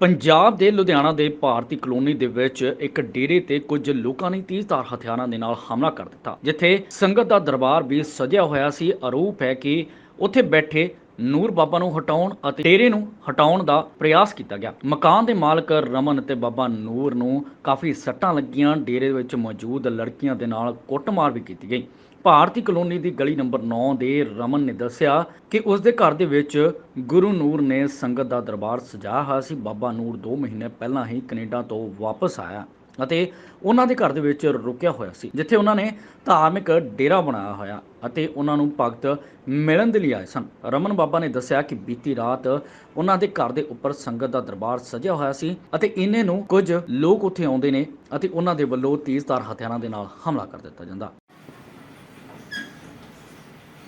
ਪੰਜਾਬ ਦੇ ਲੁਧਿਆਣਾ ਦੇ ਭਾਰਤੀ ਕਲੋਨੀ ਦੇ ਵਿੱਚ ਇੱਕ ਡੇਰੇ ਤੇ ਕੁਝ ਲੋਕਾਂ ਨੇ ਤੇਜ਼ਧਾਰ ਹਥਿਆਰਾਂ ਦੇ ਨਾਲ ਹਮਲਾ ਕਰ ਦਿੱਤਾ, ਜਿੱਥੇ ਸੰਗਤ ਦਾ ਦਰਬਾਰ ਵੀ ਸਜਿਆ ਹੋਇਆ ਸੀ। ਆਰੋਪ ਹੈ ਕਿ ਉੱਥੇ ਬੈਠੇ ਨੂਰ ਬਾਬਾ ਨੂੰ ਹਟਾਉਣ ਅਤੇ ਡੇਰੇ ਨੂੰ ਹਟਾਉਣ ਦਾ ਪ੍ਰਯਾਸ ਕੀਤਾ ਗਿਆ। ਮਕਾਨ ਦੇ ਮਾਲਕ ਰਮਨ ਅਤੇ ਬਾਬਾ ਨੂਰ ਨੂੰ ਕਾਫੀ ਸੱਟਾਂ ਲੱਗੀਆਂ। ਡੇਰੇ ਵਿੱਚ ਮੌਜੂਦ ਲੜਕੀਆਂ ਦੇ ਨਾਲ ਕੁੱਟਮਾਰ ਵੀ ਕੀਤੀ ਗਈ। ਭਾਰਤੀ ਕਲੋਨੀ ਦੀ ਗਲੀ ਨੰਬਰ 9 ਦੇ ਰਮਨ ਨੇ ਦੱਸਿਆ ਕਿ ਉਸ ਦੇ ਘਰ ਦੇ ਵਿੱਚ ਗੁਰੂ ਨੂਰ ਨੇ ਸੰਗਤ ਦਾ ਦਰਬਾਰ ਸਜਾਇਆ ਹੋਇਆ ਸੀ। ਬਾਬਾ ਨੂਰ 2 ਮਹੀਨੇ ਪਹਿਲਾਂ ਹੀ ਕੈਨੇਡਾ ਤੋਂ ਵਾਪਸ ਆਇਆ ਅਤੇ ਉਹਨਾਂ ਦੇ ਘਰ ਦੇ ਵਿੱਚ ਰੁਕਿਆ ਹੋਇਆ ਸੀ, ਜਿੱਥੇ ਉਹਨਾਂ ਨੇ ਧਾਰਮਿਕ ਡੇਰਾ ਬਣਾਇਆ ਹੋਇਆ ਅਤੇ ਉਹਨਾਂ ਨੂੰ ਭਗਤ ਮਿਲਣ ਦੇ ਲਈ ਆਏ ਸਨ। ਰਮਨ ਬਾਬਾ ਨੇ ਦੱਸਿਆ ਕਿ ਬੀਤੀ ਰਾਤ ਉਹਨਾਂ ਦੇ ਘਰ ਦੇ ਉੱਪਰ ਸੰਗਤ ਦਾ ਦਰਬਾਰ ਸਜਿਆ ਹੋਇਆ ਸੀ ਅਤੇ ਇਹਨੇ ਨੂੰ ਕੁਝ ਲੋਕ ਉੱਥੇ ਆਉਂਦੇ ਨੇ ਅਤੇ ਉਹਨਾਂ ਦੇ ਵੱਲੋਂ ਤੇਜ਼ਧਾਰ ਹਥਿਆਰਾਂ ਦੇ ਨਾਲ ਹਮਲਾ ਕਰ ਦਿੱਤਾ ਜਾਂਦਾ।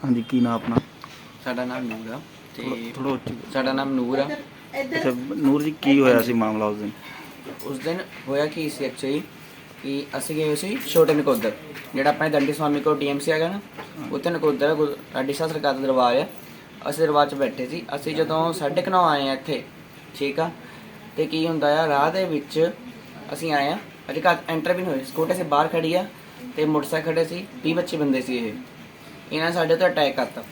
ਹਾਂਜੀ ਕੀ ਨਾਮ ਆਪਣਾ? ਸਾਡਾ ਨਾਮ ਨੂਰ ਆ ਤੇ ਥੋੜਾ ਉੱਚੀ ਸਾਡਾ ਨਾਮ ਨੂਰ। ਆ ਅੱਛਾ ਨੂਰ ਜੀ ਕੀ ਹੋਇਆ ਸੀ ਮਾਮਲਾ ਉਸ ਦਿਨ? ਉਸ ਦਿਨ ਹੋਇਆ ਕੀ ਸੀ ਐਕਚੁਅਲੀ ਕਿ ਅਸੀਂ ਗਏ ਹੋਏ ਸੀ ਛੋਟੇ ਨਕੋਦਰ ਜਿਹੜਾ ਆਪਣੇ ਦੰਡੀ ਸਵਾਮੀ ਕੋ ਡੀਐਮਸੀ ਹੈਗਾ ਨਾ ਉੱਥੇ ਨਕੋਦਰ ਅਡੀਸਾ ਸਰਕਾਰ ਦਾ ਦਰਬਾਰ ਆ। ਅਸੀਂ ਦਰਬਾਰ 'ਚ ਬੈਠੇ ਸੀ। ਅਸੀਂ ਜਦੋਂ 9:30 ਆਏ ਆ ਇੱਥੇ ਠੀਕ ਆ? ਤੇ ਕੀ ਹੁੰਦਾ ਆ ਰਾਹ ਦੇ ਵਿੱਚ ਅਸੀਂ ਆਏ ਆ। ਅਜੇ ਘਰ ਐਂਟਰ ਵੀ ਨਹੀਂ ਹੋਏ। ਸਕੂਟਰ ਸੇ ਬਾਹਰ ਖੜੀ ਆ ਤੇ ਮੋਟਰਸਾਈਕਲ ਖੜੇ ਸੀ। 20 25 ਬੰਦੇ ਸੀ ਇਹ। ਇਹਨਾਂ ਸਾਡੇ ਤੇ ਅਟੈਕ ਕਰਤਾ।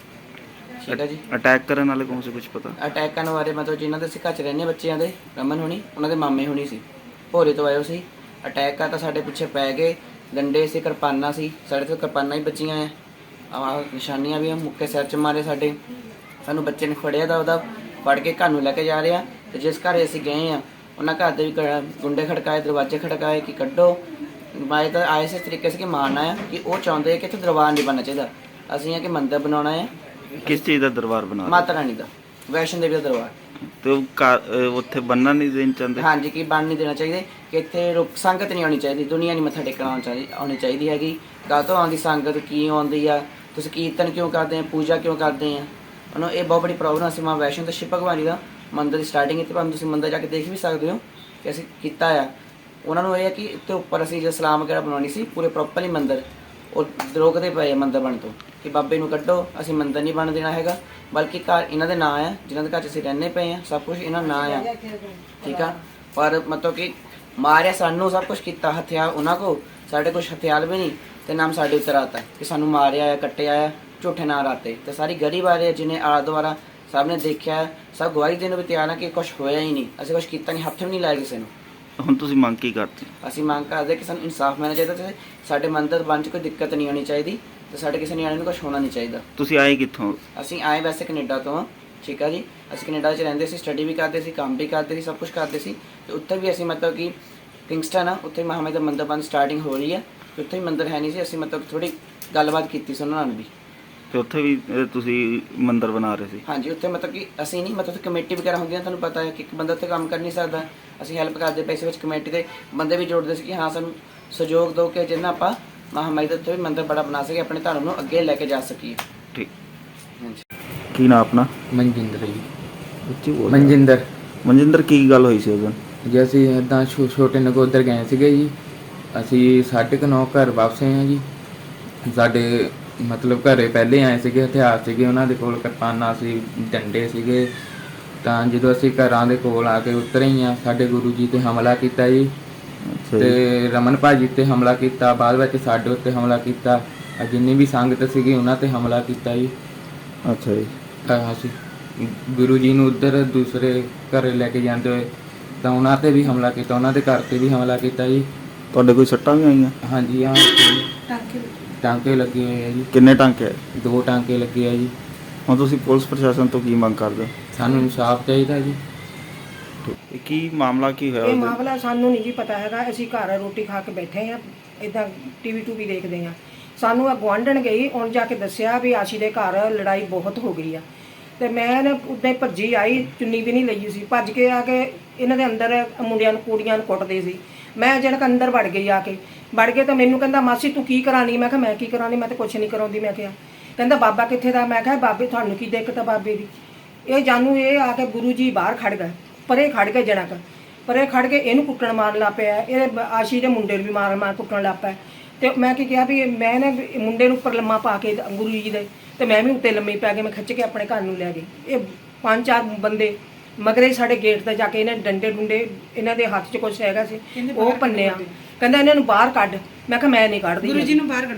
ਠੀਕ ਆ ਜੀ। ਅਟੈਕ ਕਰਨ ਵਾਲੇ ਕੌਣ ਸੀ ਕੁਝ ਪਤਾ? ਅਟੈਕ ਕਰਨ ਬਾਰੇ ਮਤਲਬ ਜਿਨ੍ਹਾਂ ਦੇ ਅਸੀਂ ਘਰ ਚ ਰਹਿੰਦੇ ਹਾਂ ਬੱਚਿਆਂ ਦੇ ਰਮਨ ਹੁਣੀ ਉਹਨਾਂ ਦੇ ਮਾਮੇ ਹੁਣੀ ਸੀ। ਭੋਰੇ ਤੋਂ ਆਇਓ ਸੀ। ਅਟੈਕ ਕਰਤਾ ਸਾਡੇ ਪਿੱਛੇ ਪੈ ਗਏ। ਡੰਡੇ ਸੀ ਕਿਰਪਾਨਾਂ ਸੀ। ਸਾਡੇ ਤੋਂ ਕਿਰਪਾਨਾਂ ਹੀ ਬੱਚੀਆਂ ਆ। ਆਹ ਨਿਸ਼ਾਨੀਆਂ ਵੀ ਆ ਮੁੱਕੇ ਸਿਰ ਚ ਮਾਰੇ ਸਾਡੇ। ਸਾਨੂੰ ਬੱਚੇ ਨੇ ਫੜਿਆ ਦਾ ਉਹਦਾ ਫੜ ਕੇ ਘਰ ਨੂੰ ਲੈ ਕੇ ਜਾ ਰਿਹਾ। ਤੇ ਜਿਸ ਘਰ ਅਸੀਂ ਗਏ ਆ ਉਹਨਾਂ ਘਰ ਦੇ ਵੀ ਗੁੰਡੇ ਖੜਕਾਏ ਦਰਵਾਜ਼ੇ ਖੜਕਾਏ ਕਿ ਕੱਢੋ। ਬਾਈ ਤਾਂ ਆਏ ਸੀ ਤਰੀਕੇ ਸੀ ਕਿ ਮਾਰਨਾ ਆ ਕਿ ਉਹ ਚਾਹੁੰਦੇ ਆ ਕਿ ਇੱਥੇ ਦਰਬਾਰ ਨਹੀਂ ਬਣਨਾ ਚਾਹੀਦਾ। ਅਸੀਂ ਆ ਕਿ ਮੰਦਿਰ ਬਣਾਉਣਾ ਹੈ। ਕਿਸ ਚੀਜ਼ ਦਾ ਦਰਬਾਰ ਬਣਾ ਰਹੇ? ਮਾਤਾ ਰਾਣੀ ਦਾ ਵੈਸ਼ਨੋ ਦੇਵੀ ਦਾ ਦਰਬਾਰ। ਤੇ ਉਹ ਘਰ- ਅਹ ਉੱਥੇ ਬੰਨਣ ਨਹੀਂ ਦੇਣ ਚਾਹੁੰਦੇ? ਹਾਂਜੀ ਕੀ ਬਣ ਨਹੀਂ ਦੇਣਾ ਚਾਹੀਦਾ ਕਿ ਇੱਥੇ ਰੁਕ ਸੰਗਤ ਨਹੀਂ ਆਉਣੀ ਚਾਹੀਦੀ ਦੁਨੀਆ ਨਹੀਂ ਮੱਥਾ ਟੇਕਣ ਆਉਣੀ ਚਾਹੀਦੀ ਆਉਣੀ ਚਾਹੀਦੀ ਹੈਗੀ। ਕਾਹ ਤੋਂ ਆਉਂਦੀ ਸੰਗਤ ਕੀ ਆਉਂਦੀ ਆ? ਤੁਸੀਂ ਕੀਰਤਨ ਕਿਉਂ ਕਰਦੇ ਆ? ਪੂਜਾ ਕਿਉਂ ਕਰਦੇ ਆ? ਉਹਨੂੰ ਇਹ ਬਹੁਤ ਬੜੀ ਪ੍ਰੋਬਲਮ ਸੀ ਮਾਂ ਵੈਸ਼ਨੋ ਤੇ ਸ਼ਿਵ ਭਗਵਾਨੀ ਦਾ ਮੰਦਿਰ ਦੀ ਸਟਾਰਟਿੰਗ ਇੱਥੇ ਭਾਵੇਂ ਤੁਸੀਂ ਮੰਦਿਰ ਜਾ ਕੇ ਦੇਖ ਵੀ ਸਕਦੇ ਹੋ ਕਿ ਅਸੀਂ ਕੀਤਾ ਆ। ਉਹਨਾਂ ਨੂੰ ਇਹ ਹੈ ਕਿ ਇੱਥੇ ਉੱਪਰ ਅਸੀਂ ਜੇ ਸਲਾਮ ਵਗੈਰਾ ਬਣਾਉਣੀ ਸੀ ਪੂਰੇ ਪ੍ਰੋਪਰਲੀ ਮੰਦਿਰ। ਉਹ ਰੋਕਦੇ ਪਏ ਆ ਮੰਦਿਰ ਬਣ ਤੋਂ ਕਿ ਬਾਬੇ ਨੂੰ ਕੱਢੋ, ਅਸੀਂ ਮੰਦਰ ਨਹੀਂ ਬਣ ਦੇਣਾ ਹੈਗਾ। ਬਲਕਿ ਘਰ ਇਹਨਾਂ ਦੇ ਨਾਂ ਆ, ਜਿਨ੍ਹਾਂ ਦੇ ਘਰ 'ਚ ਅਸੀਂ ਰਹਿੰਦੇ ਪਏ ਆ, ਸਭ ਕੁਝ ਇਹਨਾਂ ਦਾ ਨਾਂ ਆ। ਠੀਕ ਆ? ਪਰ ਮਤਲਬ ਕਿ ਮਾਰਿਆ ਸਾਨੂੰ, ਸਭ ਕੁਝ ਕੀਤਾ ਹਥਿਆਰ ਉਹਨਾਂ ਕੋ ਸਾਡੇ ਕੁਝ ਹਥਿਆਰ ਵੀ ਨਹੀਂ, ਤੇ ਨਾਮ ਸਾਡੇ ਉੱਤੇ ਆਤਾ ਕਿ ਸਾਨੂੰ ਮਾਰਿਆ ਆ, ਕੱਟਿਆ ਆ, ਝੂਠੇ ਨਾਂ ਰਾਤੇ ਤੇ ਸਾਰੀ ਗਰੀ ਵਾਲੇ ਜਿਹਨੇ ਆਲਾ ਦੁਆਰਾ ਸਭ ਨੇ ਦੇਖਿਆ, ਸਭ ਗਵਾਹੀ ਦੇਣ ਨੂੰ ਵੀ ਤਿਆਰ ਆ ਕਿ ਕੁਝ ਹੋਇਆ ਹੀ ਨਹੀਂ। ਅਸੀਂ ਕੁਝ ਕੀਤਾ ਨਹੀਂ, ਹੱਥ ਵੀ ਨਹੀਂ ਲਾਇਆ ਕਿਸੇ ਨੂੰ। ਹੁਣ ਤੁਸੀਂ ਮੰਗ ਕੀ ਕਰਦੇ ਅਸੀਂ ਮੰਗ ਕਰਦੇ ਕਿ ਸਾਨੂੰ ਇਨਸਾਫ ਮਿਲਣਾ ਚਾਹੀਦਾ ਤੇ ਸਾਡੇ ਮੰਦਰ ਬਣ 'ਚ ਕੋਈ ਦਿੱਕਤ ਨਹੀਂ ਆਉਣੀ ਚਾਹੀਦੀ ਤੇ ਸਾਡੇ ਕਿਸੇ ਨਿਆਣੇ ਨੂੰ ਕੁਝ ਹੋਣਾ ਨਹੀਂ ਚਾਹੀਦਾ। ਤੁਸੀਂ ਆਏ ਕਿੱਥੋਂ? ਅਸੀਂ ਆਏ ਵੈਸੇ ਕੈਨੇਡਾ ਤੋਂ ਹਾਂ, ਠੀਕ ਆ ਜੀ? ਅਸੀਂ ਕੈਨੇਡਾ 'ਚ ਰਹਿੰਦੇ ਸੀ ਸਟੱਡੀ ਵੀ ਕਰਦੇ ਸੀ ਕੰਮ ਵੀ ਕਰਦੇ ਸੀ ਸਭ ਕੁਝ ਕਰਦੇ ਸੀ। ਤੇ ਉੱਥੇ ਵੀ ਅਸੀਂ ਮਤਲਬ ਕਿ ਕਿੰਗਸਟਨ ਆ ਉੱਥੇ ਮਹਾਮੇ ਦਾ ਮੰਦਰ ਬੰਦ ਸਟਾਰਟਿੰਗ ਹੋ ਰਹੀ ਹੈ ਤੇ ਉੱਥੇ ਵੀ ਮੰਦਰ ਹੈ ਨਹੀਂ ਸੀ ਅਸੀਂ ਮਤਲਬ ਥੋੜੀ ਗੱਲਬਾਤ ਕੀਤੀ ਸੀ ਉਹਨਾਂ ਨਾਲ ਵੀ। ਤੇ ਉੱਥੇ ਵੀ ਅਹ, ਤੁਸੀਂ ਮੰਦਿਰ ਬਣਾ ਰਹੇ ਸੀ? ਹਾਂਜੀ ਉੱਥੇ ਮਤਲਬ ਕਿ ਅਸੀਂ ਨਹੀਂ ਮਤਲਬ ਕਮੇਟੀ ਵਗੈਰਾ ਹੁੰਦੀਆਂ ਤੁਹਾਨੂੰ ਪਤਾ ਹੈ ਕਿ ਇੱਕ ਬੰਦਾ ਉੱਥੇ ਕੰਮ ਕਰ ਨਹੀਂ ਸਕਦਾ। ਅਸੀਂ ਹੈਲਪ ਕਰਦੇ ਪੈਸੇ ਵਿੱਚ ਕਮੇਟੀ ਦੇ ਬੰਦੇ ਵੀ ਜੋੜਦੇ ਸੀ ਕਿ ਹਾਂ ਸਾਨੂੰ ਸਹਿਯੋਗ ਦਿਓ ਕਿ ਜਿੰਨਾ ਆਪਾਂ ਮਹਾਮਾਈ ਦੇ ਉੱਤੇ ਵੀ ਮੰਦਰ ਬੜਾ ਬਣਾ ਸਕੀਏ ਆਪਣੇ ਧਰਮ ਨੂੰ ਅੱਗੇ ਲੈ ਕੇ ਜਾ ਸਕੀਏ। ਠੀਕ। ਹਾਂਜੀ। ਕੀ ਨਾਮ ਆਪਣਾ? ਮਨਜਿੰਦਰ ਜੀ। ਉੱਚੀ ਬੋਲ। ਮਨਜਿੰਦਰ। ਮਨਜਿੰਦਰ ਕੀ ਗੱਲ ਹੋਈ ਸੀ ਉਸ ਦਿਨ? ਜੀ ਅਸੀਂ ਇੱਦਾਂ ਛੋ- ਛੋਟੇ ਨਗੋਦਰ ਗਏ ਸੀਗੇ ਜੀ। ਅਸੀਂ ਸਾਢੇ ਕੁ ਨੌ ਘਰ ਵਾਪਸ ਆਏ ਹਾਂ ਜੀ। ਸਾਡੇ ਮਤਲਬ ਘਰੇ ਪਹਿਲੇ ਆਏ ਸੀਗੇ ਹਥਿਆਰ ਸੀਗੇ ਉਹਨਾਂ ਦੇ ਕੋਲ ਕਿਰਪਾਨਾਂ ਸੀ ਡੰਡੇ ਸੀਗੇ। ਤਾਂ ਜਦੋਂ ਅਸੀਂ ਘਰਾਂ ਦੇ ਕੋਲ ਆ ਕੇ ਉਤਰੇ ਹੀ ਆ ਸਾਡੇ ਗੁਰੂ ਜੀ ਤੇ ਹਮਲਾ ਕੀਤਾ ਜੀ। ਤੇ ਰਮਨ ਭਾਜੀ ਤੇ ਹਮਲਾ ਕੀਤਾ ਬਾਅਦ ਵਿੱਚ ਸਾਡੇ ਉੱਤੇ ਹਮਲਾ ਕੀਤਾ। ਆ ਜਿੰਨੀ ਵੀ ਸੰਗਤ ਸੀਗੀ ਉਹਨਾਂ ਤੇ ਹਮਲਾ ਕੀਤਾ ਜੀ। ਅੱਛਾ ਜੀ। ਤਾਂ ਅਸੀਂ ਗੁਰੂ ਜੀ ਨੂੰ ਉਧਰ ਦੂਸਰੇ ਘਰੇ ਲੈ ਕੇ ਜਾਂਦੇ ਹੋਏ ਤਾਂ ਉਹਨਾਂ ਤੇ ਵੀ ਹਮਲਾ ਕੀਤਾ ਉਹਨਾਂ ਦੇ ਘਰ ਤੇ ਵੀ ਹਮਲਾ ਕੀਤਾ ਜੀ। ਤੁਹਾਡੇ ਕੋਈ ਸੱਟਾਂ ਵੀ ਆਈਆਂ? ਹਾਂਜੀ ਆ ਟਾਂਕੇ ਲੱਗੇ ਹੋਏ ਆ ਜੀ। ਕਿੰਨੇ ਟਾਂਕੇ? ਦੋ ਟਾਂਕੇ ਲੱਗੇ ਆ ਜੀ। ਹੁਣ ਤੁਸੀਂ ਪੁਲਿਸ ਪ੍ਰਸ਼ਾਸਨ ਤੋਂ ਕੀ ਮੰਗ ਕਰਦੇ ਹੋ? ਸਾਨੂੰ ਇਨਸਾਫ ਚਾਹੀਦਾ ਜੀ। ਇਹ ਕੀ ਮਾਮਲਾ ਕੀ ਹੋਇਆ ਇਹ ਉਸ ਦਿਨ ਮਾਮਲਾ ਸਾਨੂੰ ਨਹੀਂ ਜੀ ਪਤਾ ਹੈਗਾ। ਅਸੀਂ ਘਰ ਰੋਟੀ ਖਾ ਕੇ ਬੈਠੇ ਆ ਇਦਾਂ ਟੀਵੀ ਟੂਵੀ ਦੇਖਦੇ ਆ ਸਾਨੂੰ ਆ ਗੁਆਂਢਣ ਗਈ ਉਹਨ ਜਾ ਕੇ ਦੱਸਿਆ ਵੀ ਆਸ਼ੀ ਦੇ ਘਰ ਲੜਾਈ ਬਹੁਤ ਹੋ ਗਈ ਆ। ਤੇ ਮੈਂ ਨਾ ਉੱਦਾਂ ਹੀ ਭੱਜੀ ਆਈ ਚੁੰਨੀ ਵੀ ਨਹੀਂ ਲਈ ਸੀ। ਭੱਜ ਕੇ ਆ ਕੇ ਇਹਨਾਂ ਦੇ ਅੰਦਰ ਮੁੰਡਿਆਂ ਨੂੰ ਕੁੜੀਆਂ ਨੂੰ ਕੁੱਟਦੇ ਸੀ। ਮੈਂ ਜਿਹੜਾ ਅੰਦਰ ਵੜ ਗਈ ਆ ਕੇ, ਵੜ ਕੇ ਤਾਂ ਮੈਨੂੰ ਕਹਿੰਦਾ, ਮਾਸੀ, ਤੂੰ ਕੀ ਕਰਾਣੀ ਮੈਂ ਕਿਹਾ, ਮੈਂ ਕੀ ਕਰਾਣੀ ਮੈਂ ਤਾਂ ਕੁਛ ਨਹੀਂ ਕਰਾਉਂਦੀ, ਮੈਂ ਕਿਹਾ। ਕਹਿੰਦਾ, ਬਾਬਾ ਕਿੱਥੇ ਦਾ? ਮੈਂ ਕਿਹਾ, ਬਾਬੇ, ਤੁਹਾਨੂੰ ਕੀ ਦਿੱਕਤ ਆ ਬਾਬੇ ਦੀ? ਇਹ ਜਾਨੂ ਇਹ ਆ ਕੇ ਗੁਰੂ ਜੀ ਬਾਹਰ ਖੜ ਗਏ। ਪਰੇ ਖੜ ਗਏ ਜਣਕ। ਪਰੇ ਖੜ ਕੇ ਇਹਨੂੰ ਕੁੱਟਣ ਮਾਰਨ ਲੱਗ ਪਿਆ। ਇਹ ਆਸ਼ੀ ਦੇ ਮੁੰਡੇ ਨੂੰ ਵੀ ਮਾਰਨ ਮਾਰ ਕੁੱਟਣ ਲੱਗ ਪਿਆ। ਤੇ ਮੈਂ ਕੀ ਕਿਹਾ ਵੀ, ਮੈਂ ਨਾ ਮੁੰਡੇ ਨੂੰ ਉੱਪਰ ਲੰਮਾ ਪਾ ਕੇ ਗੁਰੂ ਜੀ ਦੇ ਤੇ ਮੈਂ ਵੀ ਉੱਤੇ ਲੰਮੀ ਪੈ ਕੇ ਮੈਂ ਖਿੱਚ ਕੇ ਆਪਣੇ ਘਰ ਨੂੰ ਲੈ ਗਈ। ਇਹ ਪੰਜ ਚਾਰ ਬੰਦੇ ਮਗਰੇ ਸਾਡੇ ਗੇਟ ਤੇ ਜਾ ਕੇ ਇਹਨੇ ਡੰਡੇ ਡੁੰਡੇ ਇਹਨਾਂ ਦੇ ਹੱਥ 'ਚ ਕੁਝ ਹੈਗਾ ਸੀ ਉਹ ਭੰਨਿਆ। ਕਹਿੰਦਾ ਇਹਨਾਂ ਨੂੰ ਬਾਹਰ ਕੱਢ। ਮੈਂ ਕਿਹਾ ਮੈਂ ਨਹੀਂ ਕੱਢਦੀ ਗੁਰੂ ਜੀ ਨੂੰ ਬਾਹਰ ਕੱਢ।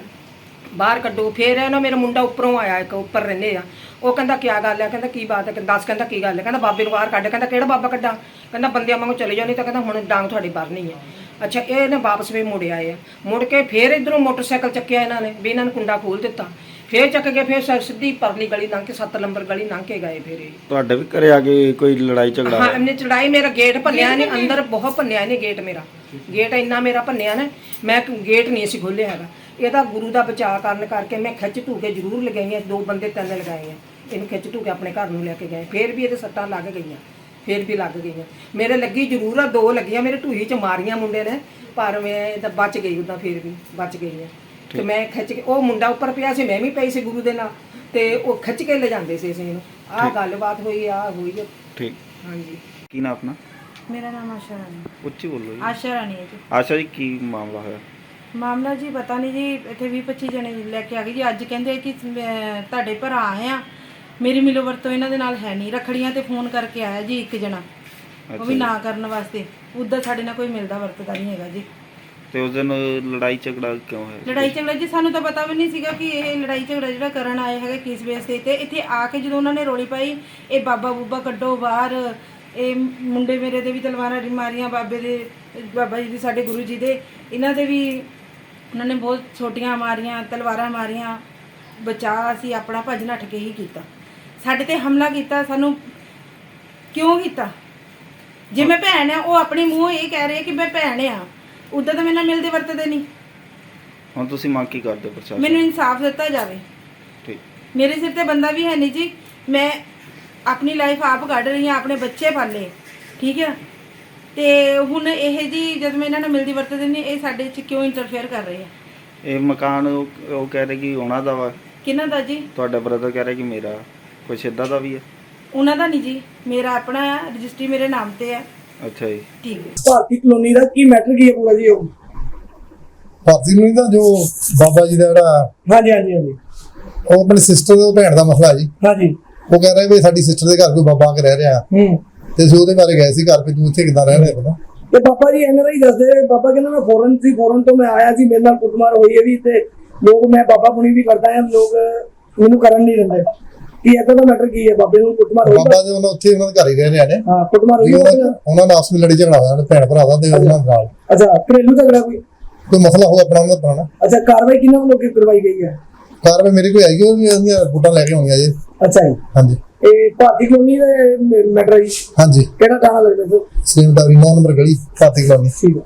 ਬਾਹਰ ਕੱਢੋ। ਫਿਰ ਇਹਨਾਂ ਮੇਰਾ ਮੁੰਡਾ ਉੱਪਰੋਂ ਆਇਆ ਇੱਕ ਉੱਪਰ ਰਹਿੰਦੇ ਆ। ਉਹ ਕਹਿੰਦਾ ਕੀ ਗੱਲ ਹੈ? ਕਹਿੰਦਾ ਕੀ ਬਾਤ ਹੈ? ਕਹਿੰਦਾ ਦੱਸ ਕਹਿੰਦਾ ਕੀ ਗੱਲ ਹੈ? ਕਹਿੰਦਾ ਬਾਬੇ ਨੂੰ ਬਾਹਰ ਕੱਢ। ਕਹਿੰਦਾ ਕਿਹੜਾ ਬਾਬਾ ਕੱਢਾ? ਕਹਿੰਦਾ ਬੰਦਿਆਂ ਵਾਂਗੂ ਚਲੇ ਜਾਓ ਨਹੀਂ ਤਾਂ ਕਹਿੰਦਾ ਹੁਣ ਡਾਂਗ ਤੁਹਾਡੀ ਭਰਨੀ ਹੈ। ਅੱਛਾ ਇਹ ਇਹਨੇ ਵਾਪਸ ਵੀ ਮੁੜ ਆਏ ਆ। ਮੁੜ ਕੇ ਫਿਰ ਇਧਰੋਂ ਮੋਟਰਸਾਈਕਲ ਚੱਕਿਆ ਇਹਨਾਂ ਨੇ ਵੀ ਇਹਨਾਂ ਨੂੰ ਕੁੰਡਾ ਖੋਲ ਦਿੱਤਾ। ਫਿਰ ਚੱਕ ਕੇ ਫਿਰ ਸ- ਸਿੱਧੀ ਪਰਲੀ ਗਲੀ ਲੰਘ ਕੇ 7 ਨੰਬਰ ਗਲੀ ਲੰਘ ਕੇ ਗਏ ਫਿਰ ਇਹ। ਤੁਹਾਡੇ ਵੀ ਘਰੇ ਆ ਕੇ ਕੋਈ ਲੜਾਈ ਝਗੜਾ ਹਾਂ ਇਹਨੇ ਚੜਾਈ ਮੇਰਾ ਗੇਟ ਭੰਨਿਆ ਨੇ ਅੰਦਰ ਬਹੁਤ ਭੰਨਿਆ ਇਹਨੇ ਗੇਟ ਮੇਰਾ। ਗੇਟ ਇੰਨਾ ਮੇਰਾ ਭੰਨਿਆ ਨੇ ਮੈਂ ਕ- ਗੇਟ ਨਹੀਂ ਸੀ ਖੋਲਿਆ ਹੈਗਾ। ਇਹਦਾ ਗੁਰੂ ਦਾ ਬਚਾਅ ਕਰਨ ਕਰਕੇ ਮੈਂ ਖਿੱਚ ਧੂ ਕੇ ਜ਼ਰੂਰ ਲਗਾਈਆਂ ਦੋ ਬੰਦੇ ਤਿੰਨ ਲਗਾਏ ਆ। ਇਹਨੂੰ ਖਿੱਚ ਧੂ ਕੇ ਆਪਣੇ ਘਰ ਨੂੰ ਲੈ ਕੇ ਗਏ। ਫਿਰ ਵੀ ਇਹਦੇ ਸੱਟਾਂ ਲੱਗ ਗਈਆਂ ਫਿਰ ਵੀ ਲੱਗ ਗਈਆਂ। ਮੇਰੇ ਲੱਗੀ ਜ਼ਰੂਰ ਆ ਦੋ ਲੱਗੀਆਂ ਮੇਰੇ ਢੂਹੀ ਚ ਮਾਰੀਆਂ ਮੁੰਡੇ ਨੇ ਪਰ ਮੈਂ ਇਹਦਾ ਬਚ ਗਈ ਉਹਦਾ ਫਿਰ ਵੀ ਬਚ ਗਈ ਆ। ਤੇ ਮੈਂ ਖਿੱਚ ਕੇ ਉਹ ਮੁੰਡਾ ਉੱਪਰ ਪਿਆ ਸੀ ਮੈਂ ਵੀ ਪਈ ਸੀ ਗੁਰੂ ਦੇ ਨਾਲ। ਤੇ ਉਹ ਖਿੱਚ ਕੇ ਲੈ ਜਾਂਦੇ ਸੀ ਅਸੀਂ ਇਹਨੂੰ। ਆਹ ਗੱਲਬਾਤ ਹੋਈ ਆ ਹੋਈ। ਆ। ਠੀਕ। ਹਾਂਜੀ। ਕੀ ਨਾਮ ਆਪਣਾ? ਮੇਰਾ ਨਾਮ ਆਸ਼ਾ ਰਾਣੀ। ਉੱਚੀ ਬੋਲੋ ਜੀ। ਆਸ਼ਾ ਰਾਣੀ ਹੈ ਜੀ। ਆਸ਼ਾ ਜੀ ਕੀ ਮਾਮਲਾ ਹੋਇਆ? ਮਾਮਲਾ ਜੀ ਪਤਾ ਨਹੀਂ ਜੀ ਇੱਥੇ 20 25 ਜਣੇ ਲੈ ਕੇ ਆ ਗਏ ਜੀ। ਅੱਜ ਕਹਿੰਦੇ ਕਿ ਤੁਹਾਡੇ ਭਰਾ ਆਏ ਆ। ਮੇਰੀ ਮਿਲੋ ਵਰਤੋਂ ਇਹਨਾਂ ਦੇ ਨਾਲ ਹੈ ਨਹੀਂ। ਰਖੜੀਆਂ ਤੇ ਫੋਨ ਕਰਕੇ ਆਇਆ ਜੀ ਇੱਕ ਜਣਾ। ਉਹ ਵੀ ਨਾ ਕਰਨ ਵਾਸਤੇ। ਉਧਰ ਸਾਡੇ ਨਾਲ ਕੋਈ ਮਿਲਦਾ ਵਰਤਦਾ ਨਹੀਂ ਹੈਗਾ ਜੀ। ਤੇ ਉਸ ਦਿਨ ਲੜਾਈ ਝਗੜਾ ਕਿਉਂ ਹੋਇਆ? ਲੜਾਈ ਝਗੜਾ ਜੀ, ਸਾਨੂੰ ਤਾਂ ਪਤਾ ਵੀ ਨਹੀਂ ਸੀਗਾ ਕਿ ਇਹ ਲੜਾਈ ਝਗੜਾ ਜਿਹੜਾ ਕਰਨ ਆਏ ਹੈਗਾ ਕਿਸ ਬੇਸ ਤੇ। ਤੇ ਇੱਥੇ ਆ ਕੇ ਜਦੋਂ ਉਹਨਾਂ ਨੇ ਰੋਲੀ ਪਾਈ, ਇਹ ਬਾਬਾ ਬੂਬਾ ਕੱਢੋ ਬਾਹਰ, ਇਹ ਮੁੰਡੇ ਮੇਰੇ ਦੇ ਵੀ ਤਲਵਾਰਾਂ ਮਾਰੀਆਂ, ਬਾਬੇ ਦੇ, ਬਾਬਾ ਜੀ ਦੇ, ਸਾਡੇ ਗੁਰੂ ਜੀ ਦੇ। ਇਹਨਾਂ ਦੇ ਵੀ ਉਹਨਾਂ ਨੇ ਬਹੁਤ ਛੋਟੀਆਂ ਮਾਰੀਆਂ, ਤਲਵਾਰਾਂ ਮਾਰੀਆਂ, ਬਚਾ ਅਸੀਂ ਆਪਣਾ ਭੱਜ ਨੱਠ ਕੇ ਹੀ ਕੀਤਾ। ਸਾਡੇ ਤੇ ਹਮਲਾ ਕੀਤਾ, ਸਾਨੂੰ ਕਿਉਂ ਕੀਤਾ? ਜੇ ਮੈਂ ਭੈਣ ਆ, ਉਹ ਆਪਣੇ ਮੂੰਹ ਇਹ ਕਹਿ ਰਹੇ ਕਿ ਮੈਂ ਭੈਣ ਆ ਉਦਾਂ ਤਾਂ ਮੇਰੇ ਨਾਲ ਮਿਲਦੇ ਵਰਤਦੇ ਨਹੀਂ। ਹੁਣ ਤੁਸੀਂ ਮੰਗ ਕੀ ਕਰਦੇ ਹੋ ਪ੍ਰਸ਼ਾਸਨ? ਮੈਨੂੰ ਇਨਸਾਫ ਦਿੱਤਾ ਜਾਵੇ। ਠੀਕ। ਮੇਰੇ ਸਿਰ ਤੇ ਬੰਦਾ ਵੀ ਹੈ ਨਹੀਂ ਜੀ। ਮੈਂ ਆਪਣੀ ਲਾਈਫ ਆਪ ਕੱਢ ਰਹੀ ਹਾਂ ਆਪਣੇ ਬੱਚੇ ਪਾਲੇ। ਠੀਕ ਹੈ ਤੇ ਹੁਣ ਇਹ ਜੀ ਜਦ ਮੈਂ ਇਹਨਾਂ ਨਾਲ ਮਿਲਦੀ ਵਰਤਦੀ ਨਹੀਂ ਇਹ ਸਾਡੇ ਚ ਕਿਉਂ ਇੰਟਰਫੇਅਰ ਕਰ ਰਹੇ ਆ? ਇਹ ਮਕਾਨ ਉਹ ਉਹ ਕਹਿ ਰਹੇ ਕਿ ਉਹਨਾਂ ਦਾ ਵਾ। ਕਿਹਨਾਂ ਦਾ ਜੀ? ਤੁਹਾਡਾ ਬ੍ਰਦਰ ਕਹਿ ਰਿਹਾ ਕਿ ਮੇਰਾ ਕੁਛ ਏਦਾਂ ਦਾ ਵੀ ਹੈ ਉਹਨਾਂ ਦਾ ਨਹੀਂ ਜੀ। ਮੇਰਾ ਆਪਣਾ ਆ ਰਜਿਸਟਰੀ ਮੇਰੇ ਨਾਮ ਤੇ ਆ। ਅੱਛਾ ਜੀ। ਠੀਕ ਹੈ। ਭਾਰਤੀ ਕਲੋਨੀ ਦਾ ਕੀ ਮੈਟਰ ਕੀ ਹੈ ਪੂਰਾ ਜੀ ਉਹ? ਭਾਰਤੀ ਨੂੰ ਤਾਂ ਜੋ ਬਾਬਾ ਜੀ ਦਾ ਜਿਹੜਾ ਹਾਂਜੀ ਹਾਂਜੀ ਹਾਂਜੀ। ਉਹ ਆਪਣੀ ਸਿਸਟਰ ਦੇ ਭੈਣ ਦਾ ਮਸਲਾ ਜੀ। ਹਾਂਜੀ। ਉਹ ਕਹਿ ਰਹੇ ਵੀ ਸਾਡੀ ਸਿਸਟਰ ਦੇ ਘਰ ਕੋਈ ਬਾਬਾ ਆ ਕੇ ਰਹਿ ਰਿਹਾ। ਹੂੰ। ਤੇ ਅਸੀਂ ਉਹਦੇ ਬਾਰੇ ਗਏ ਸੀ ਘਰ ਵੀ ਤੂੰ ਇੱਥੇ ਕਿੱਦਾਂ ਰਹਿ ਰਿਹਾ ਪਤਾ ਤੇ ਬਾਬਾ ਜੀ ਇਹਨਾਂ ਦਾ ਹੀ ਦੱਸਦੇ ਬਾਬਾ ਕਹਿੰਦਾ ਮੈਂ ਫੋਰਨ ਸੀ ਫੋਰਨ ਤੋਂ ਮੈਂ ਆਇਆ ਸੀ ਮੇਰੇ ਨਾਲ ਕੁੱਟਮਾਰ ਹੋਈ ਹੈ ਵੀ ਤੇ ਲੋਕ ਮੈਂ ਬਾਬਾ ਪੁਣੀ ਵੀ ਕਰਦਾ ਹਾਂ ਲੋਕ ਮੈਨੂੰ ਕਰਨ ਨਹੀਂ ਦਿੰਦੇ। ਕੀ ਏਦਾਂ ਦਾ ਮੈਟਰ ਕੀ ਹੈ? ਬਾਬੇ ਨੂੰ ਕੁੱਟਮਾਰ ਹੋਈ ਬਾਬਾ ਜੀ ਉਹਨਾਂ ਉੱਥੇ ਉਹਨਾਂ ਦੇ ਘਰ ਹੀ ਰਹਿ ਰਿਹਾ ਨੇ। ਹਾਂ ਕੁੱਟਮਾਰ ਹੋਈ ਉਹਨਾਂ ਉਹਨਾਂ ਨਾਲ ਆਪਸ ਵਿੱਚ ਲੜੀ ਝਗੜਾ ਹੋਇਆ ਦੇ ਭੈਣ ਭਰਾ ਦਾ ਉਹਨਾਂ ਨਾਲ। ਅੱਛਾ ਘਰੇਲੂ ਝਗੜਾ ਕੋਈ? ਕੋਈ ਮਸਲਾ ਹੋਇਆ ਆਪਣਾ ਉਹਨਾਂ ਦਾ ਪੁਰਾਣਾ। ਅੱਛਾ ਕਾਰਵਾਈ ਕਿੰਨਾਂ ਵੱਲੋਂ ਕੀ ਕਰਵਾਈ ਗਈ ਹੈ? ਕਾਰਵਾਈ ਮੇਰੀ ਕੋਈ ਆਈ ਉਹ ਉਹਦੀਆਂ ਰਿਪੋਰਟਾਂ ਲੈ ਕੇ ਆਉਣੀਆਂ ਜੀ। ਅੱਛਾ ਜੀ। ਹਾਂਜੀ। ਇਹ ਭਾਰਤੀ ਕਲੋਨੀ ਦਾ ਮੈਟਰ ਹੈ ਜੀ? ਹਾਂਜੀ। ਕਿਹੜਾ ਥਾਣਾ ਲੱਗਦਾ ਸਰ? ਸੇਮ ਡਾਵਰੀ 9 ਨੰਬਰ ਗਲੀ ਭਾਰਤੀ ਕਲੋਨੀ। ਠੀਕ ਹੈ।